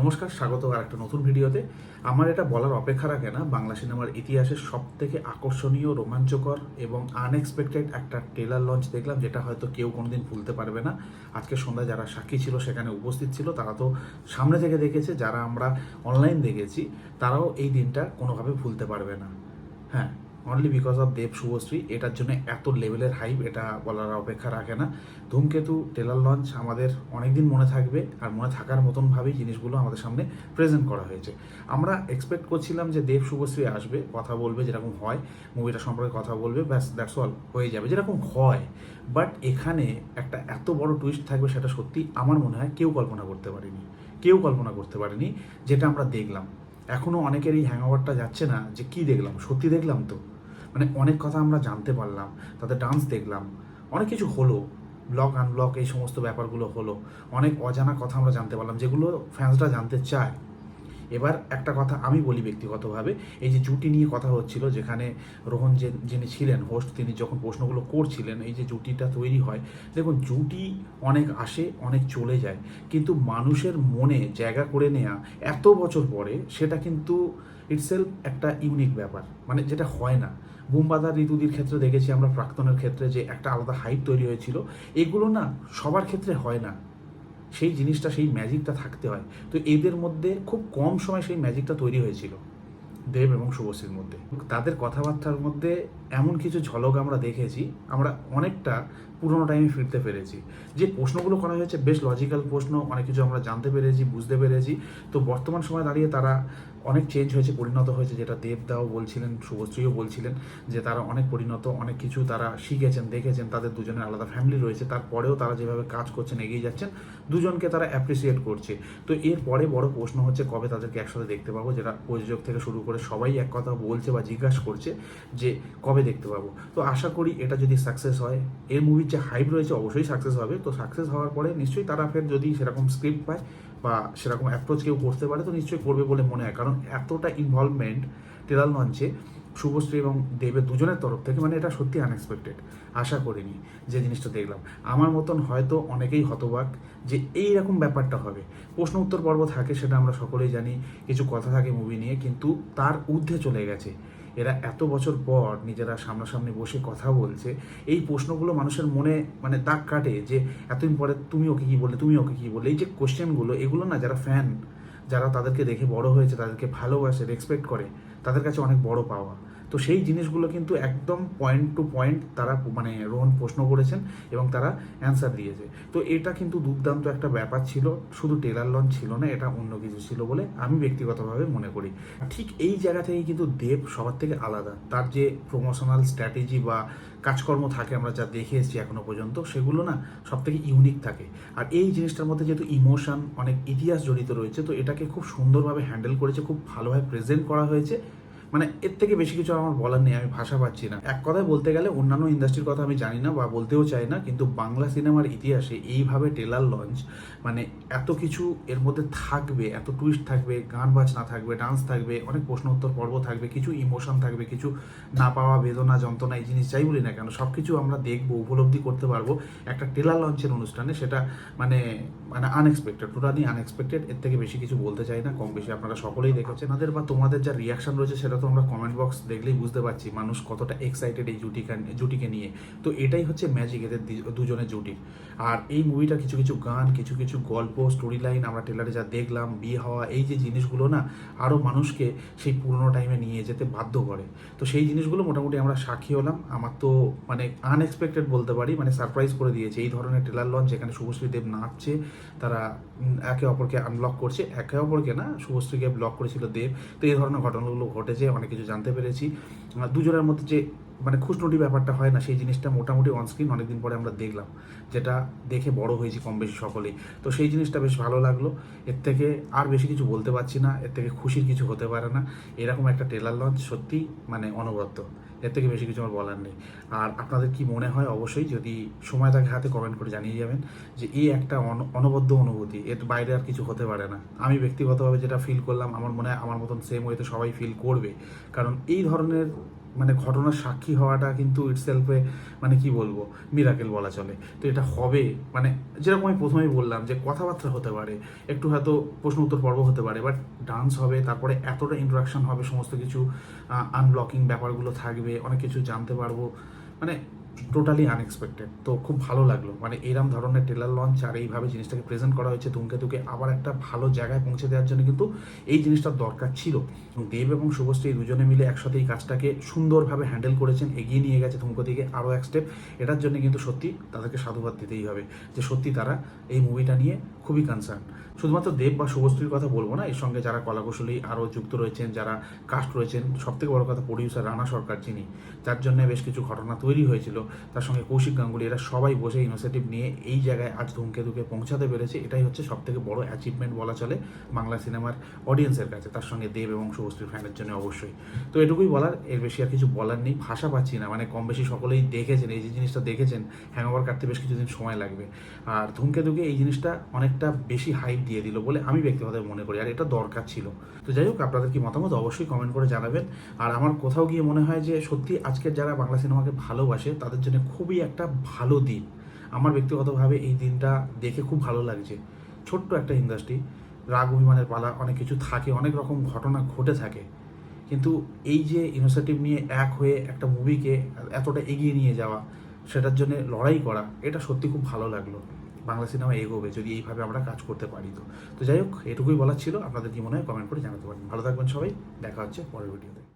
নমস্কার, স্বাগত আর একটা নতুন ভিডিওতে। আমার এটা বলার অপেক্ষা রাখে না, বাংলা সিনেমার ইতিহাসের সব থেকে আকর্ষণীয়, রোমাঞ্চকর এবং আনএক্সপেক্টেড একটা ট্রেলার লঞ্চ দেখলাম, যেটা হয়তো কেউ কোনোদিন ভুলতে পারবে না। আজকে সন্ধ্যায় যারা সাক্ষী ছিল, সেখানে উপস্থিত ছিল, তারা তো সামনে থেকে দেখেছে, যারা আমরা অনলাইন দেখেছি, তারাও এই দিনটা কোনোভাবে ভুলতে পারবে না। হ্যাঁ only because of Dev Subhashree এটার জন্য এত লেভেলের হাইপ এটা বলার অপেক্ষা রাখে না। ধূমকেতু টেলার লঞ্চ আমাদের অনেকদিন মনে থাকবে আর মনে থাকার মতনভাবেই জিনিসগুলো আমাদের সামনে প্রেজেন্ট করা হয়েছে। আমরা এক্সপেক্ট করছিলাম যে দেব শুভশ্রী আসবে, কথা বলবে, যেরকম হয় মুভিটা সম্পর্কে কথা বলবে, ব্যাস দ্যাটস অল হয়ে যাবে, যেরকম হয়। বাট এখানে একটা এত বড় টুইস্ট থাকবে, সেটা সত্যি আমার মনে হয় কেউ কল্পনা করতে পারেনি। কেউ কল্পনা করতে পারেনি, যেটা আমরা দেখলাম। এখনও অনেকের এই হ্যাংওভারটা যাচ্ছে না যে কি দেখলাম, সত্যি দেখলাম তো। মানে অনেক কথা আমরা জানতে পারলাম তাদের ডান্স দেখলাম। অনেক কিছু হলো ব্লক আনব্লক এই সমস্ত ব্যাপারগুলো হলো। অনেক অজানা কথা আমরা জানতে পারলাম, যেগুলো ফ্যান্সরা জানতে চায়। এবার একটা কথা আমি বলি ব্যক্তিগতভাবে, এই যে জুটি নিয়ে কথা হচ্ছিল, যেখানে রোহন যে, যিনি ছিলেন হোস্ট তিনি যখন প্রশ্নগুলো করছিলেন, এই যে জুটিটা তৈরি হয়, দেখুন জুটি অনেক আসে, অনেক চলে যায়, কিন্তু মানুষের মনে জায়গা করে নেয়া এত বছর পরে, সেটা কিন্তু ইটসেলফ একটা ইউনিক ব্যাপার মানে যেটা হয় না। বুমবাদার ঋতুদির ক্ষেত্রে দেখেছি আমরা, প্রাক্তনের ক্ষেত্রে যে একটা আলাদা হাইপ তৈরি হয়েছিল, এগুলো না সবার ক্ষেত্রে হয় না। সেই জিনিসটা, সেই ম্যাজিকটা থাকতে হয়। তো এদের মধ্যে খুব কম সময় সেই ম্যাজিকটা তৈরি হয়েছিল, দেব এবং শুভশ্রীর মধ্যে। তাদের কথাবার্তার মধ্যে এমন কিছু ঝলক আমরা দেখেছি, আমরা অনেকটা পুরোনো টাইমে ফিরতে পেরেছি। যে প্রশ্নগুলো করা হয়েছে বেশ লজিক্যাল প্রশ্ন, অনেক কিছু আমরা জানতে পেরেছি, বুঝতে পেরেছি। তো বর্তমান সময় দাঁড়িয়ে তারা অনেক চেঞ্জ হয়েছে, পরিণত হয়েছে, যেটা দেবদাও বলছিলেন, শুভশ্রীও বলছিলেন, যে তারা অনেক পরিণত, অনেক কিছু তারা শিখেছেন, দেখেছেন, তাদের দুজনের আলাদা ফ্যামিলি রয়েছে। তারপরেও তারা যেভাবে কাজ করছেন, এগিয়ে যাচ্ছেন, দুজনকে তারা অ্যাপ্রিসিয়েট করছে। তো এরপরে বড় প্রশ্ন হচ্ছে, কবে তাদেরকে একসাথে দেখতে পাবো? যেটা প্রযোজক থেকে শুরু করে সবাই এক কথা বলছে বা জিজ্ঞাসা করছে যে কবে দেখতে পাবো। তো আশা করি এটা যদি সাকসেস হয়, এর মুভির যে হাইপ রয়েছে অবশ্যই সাকসেস হবে। তো সাকসেস হওয়ার পরে নিশ্চয়ই তারা ফের যদি সেরকম স্ক্রিপ্ট পায় বা সেরকম অ্যাপ্রোচ কেউ করতে পারে, তো নিশ্চয়ই করবে বলে মনে হয়। কারণ এতটা ইনভলভমেন্ট টেলার লঞ্চে শুভশ্রী এবং দেবের দুজনের তরফ থেকে মানে এটা সত্যি আনএক্সপেক্টেড আশা করিনি যে জিনিসটা দেখলাম। আমার মতন হয়তো অনেকেই হতবাক যে এই রকম ব্যাপারটা হবে। প্রশ্ন উত্তর পর্ব থাকে, সেটা আমরা সকলেই জানি। কিছু কথা থাকে মুভি নিয়ে, কিন্তু তার ঊর্ধ্বে চলে গেছে। এরা এত বছর পর নিজেরা সামনাসামনি বসে কথা বলছে, এই প্রশ্নগুলো মানুষের মনে মানে দাগ কাটে যে এতদিন পরে তুমি ওকে কী বললে, তুমি ওকে কী বললে? এই যে কোশ্চেনগুলো এগুলো না যারা ফ্যান যারা তাদেরকে দেখে বড় হয়েছে, তাদেরকে ভালোবাসে রেসপেক্ট করে, তাদের কাছে অনেক বড় পাওয়া। তো সেই জিনিসগুলো কিন্তু একদম পয়েন্ট টু পয়েন্ট তারা মানে রোহন প্রশ্ন করেছেন এবং তারা অ্যান্সার দিয়েছে। তো এটা কিন্তু দুর্দান্ত একটা ব্যাপার ছিল, শুধু টেলার লঞ্চ ছিল না, এটা অন্য কিছু ছিল বলে আমি ব্যক্তিগতভাবে মনে করি। ঠিক এই জায়গা থেকে কিন্তু দেব সবার থেকে আলাদা। তার যে প্রমোশনাল স্ট্র্যাটেজি বা কাজকর্ম থাকে আমরা যা দেখে এসেছি এখনও পর্যন্ত, সেগুলো না সব থেকে ইউনিক থাকে। আর এই জিনিসটার মধ্যে যেহেতু ইমোশন অনেক ইতিহাস জড়িত রয়েছে, তো এটাকে খুব সুন্দরভাবে হ্যান্ডেল করেছে, খুব ভালোভাবে প্রেজেন্ট করা হয়েছে। মানে এর থেকে বেশি কিছু আমার বলার নেই, আমি ভাষা পাচ্ছি না। এক কথায় বলতে গেলে অন্যান্য ইন্ডাস্ট্রির কথা আমি জানি না বা বলতেও চাই না, কিন্তু বাংলা সিনেমার ইতিহাসে এইভাবে টেলার লঞ্চ মানে এত কিছু এর মধ্যে থাকবে, এত টুইস্ট থাকবে, গান বাজনা থাকবে ডান্স থাকবে, অনেক প্রশ্ন উত্তর পর্ব থাকবে, কিছু ইমোশন থাকবে, কিছু না পাওয়া বেদনা, যন্ত্রণা, এই জিনিস যাই বলি না কেন সব কিছু আমরা দেখব, উপলব্ধি করতে পারব একটা টেলার লঞ্চের অনুষ্ঠানে, সেটা মানে মানে আনএক্সপেক্টেড টোটালি আনএক্সপেক্টেড এর থেকে বেশি কিছু বলতে চাই না, কম বেশি আপনারা সকলেই দেখেছেন। আমাদের বা তোমাদের যা রিয়াকশন রয়েছে সেটা তো আমরা কমেন্ট বক্স দেখলেই বুঝতে পারছি মানুষ কতটা এক্সাইটেড এই জুটিকে জুটিকে নিয়ে। তো এটাই হচ্ছে ম্যাজিক এদের দুজনের জুটির। আর এই মুভিটা কিছু কিছু গান, কিছু কিছু গল্প স্টোরি লাইন আমরা টেলারে যা দেখলাম, বিয়ে হওয়া, এই যে জিনিসগুলো না আরও মানুষকে সেই পুরোনো টাইমে নিয়ে যেতে বাধ্য করে। তো সেই জিনিসগুলো মোটামুটি আমরা সাক্ষী হলাম। আমার তো মানে আনএক্সপেক্টেড বলতে পারি মানে সারপ্রাইজ করে দিয়েছে। এই ধরনের টেলার লঞ্চ যেখানে শুভশ্রী দেব নাচছে, তারা একে অপরকে আনব্লক করছে। একে অপরকে না শুভশ্রীকে ব্লক করেছিল দেব। তো এই ধরনের ঘটনাগুলো ঘটেছে। অনেক কিছু জানতে পেরেছি। দুজনের মধ্যে যে মানে খুশনুটি ব্যাপারটা হয় না, সেই জিনিসটা মোটামুটি অনস্ক্রিন অনেকদিন পরে আমরা দেখলাম। যেটা দেখে বড় হয়েছি কম বেশি সকলেই। তো সেই জিনিসটা বেশ ভালো লাগল। এর থেকে আর বেশি কিছু বলতে পারছি না। এর থেকে খুশির কিছু হতে পারে না। এরকম একটা ট্রেলার লঞ্চ সত্যি মানে অনবদ্য এর থেকে বেশি কিছু আমার বলার নেই। আর আপনাদের কি মনে হয়? অবশ্যই যদি সময় থাকে হাতে কমেন্ট করে জানিয়ে যাবেন যে এই একটা অন- অনবদ্য অনুভূতি, এর বাইরে আর কিছু হতে পারে না। আমি ব্যক্তিগতভাবে যেটা ফিল করলাম, আমার মনে হয় আমার মতন সেম ওয়েতে সবাই ফিল করবে। কারণ এই ধরনের মানে ঘটনার সাক্ষী হওয়াটা কিন্তু ইটসেলফে মানে কি বলব মিরাকেল বলা চলে। তো এটা হবে মানে যেরকম আমি প্রথমেই বললাম যে কথাবার্তা হতে পারে, একটু হয়তো প্রশ্ন উত্তর পর্ব হতে পারে বাট ডান্স হবে, তারপরে এতটা ইন্টারাকশন হবে, সমস্ত কিছু আনব্লকিং ব্যাপারগুলো থাকবে, অনেক কিছু জানতে পারব। মানে টোটালি আনএক্সপেক্টেড তো খুব ভালো লাগল। মানে এরম ধরনের টেলার লঞ্চ আর এইভাবে জিনিসটাকে প্রেজেন্ট করা হয়েছে ধূমকেতুকে আবার একটা ভালো জায়গায় পৌঁছে দেওয়ার জন্য কিন্তু এই জিনিসটার দরকার ছিল। এবং দেব এবং শুভশ্রী দুজনে মিলে একসাথে এই কাজটাকে সুন্দরভাবে হ্যান্ডেল করেছেন, এগিয়ে নিয়ে গেছে ধূমকেতুকে আরও এক স্টেপ এটার জন্য কিন্তু সত্যি তাদেরকে সাধুবাদ দিতেই হবে যে সত্যি তারা এই মুভিটা নিয়ে খুবই কনসার্ন শুধুমাত্র দেব বা শুভশ্রীর কথা বলব না, এর সঙ্গে যারা কলাকুশলী আরও যুক্ত রয়েছেন, যারা কাস্ট রয়েছেন, সবথেকে বড় কথা প্রডিউসার রানা সরকার যিনি, যার জন্য বেশ কিছু ঘটনা তৈরি হয়েছিল। তার সঙ্গে কৌশিক গাঙ্গুলি, এরা সবাই বসে ইনিশিয়েটিভ নিয়ে এই জায়গায় আজ ধূমকেতুকে পৌঁছাতে পেরেছে। এটাই হচ্ছে সবথেকে বড় অ্যাচিভমেন্ট বলা চলে বাংলা সিনেমার অডিয়েন্সের কাছে। তার সঙ্গে দেব এবং শুভশ্রীর ফ্যানের জন্য অবশ্যই। তো এটুকুই বলার, এর বেশি আর কিছু বলার নেই। ভাষা পাচ্ছি না মানে কম বেশি সকলেই দেখেছেন, এই যে জিনিসটা দেখেছেন হ্যাংওভার কাটতে বেশ কিছুদিন সময় লাগবে। আর ধূমকেতুকে এই জিনিসটা অনেকটা বেশি হাইপ দিয়ে দিল বলে আমি ব্যক্তিগত মনে করি, আর এটা দরকার ছিল। তো যাই হোক, আপনাদের কি মতামত অবশ্যই কমেন্ট করে জানাবেন। আর আমার কোথাও গিয়ে মনে হয় যে সত্যি আজকের যারা বাংলা সিনেমাকে ভালোবাসে, তাদের জন্য খুবই একটা ভালো দিন। আমার ব্যক্তিগতভাবে এই দিনটা দেখে খুব ভালো লাগছে। ছোট্ট একটা ইন্ডাস্ট্রি রাগ অভিমানের পালা, অনেক কিছু থাকে, অনেক রকম ঘটনা ঘটে থাকে। কিন্তু এই যে ইনিশিয়েটিভ নিয়ে এক হয়ে একটা মুভিকে এতটা এগিয়ে নিয়ে যাওয়া, সেটার জন্য লড়াই করা, এটা সত্যি খুব ভালো লাগল। বাংলা সিনেমা এগোবে যদি এইভাবে আমরা কাজ করতে পারি তো। তো যাই হোক, এটুকুই বলার ছিল। আপনাদের কি মনে হয় কমেন্ট করে জানাতে পারেন। ভালো থাকবেন সবাই। দেখা হচ্ছে পরের ভিডিওতে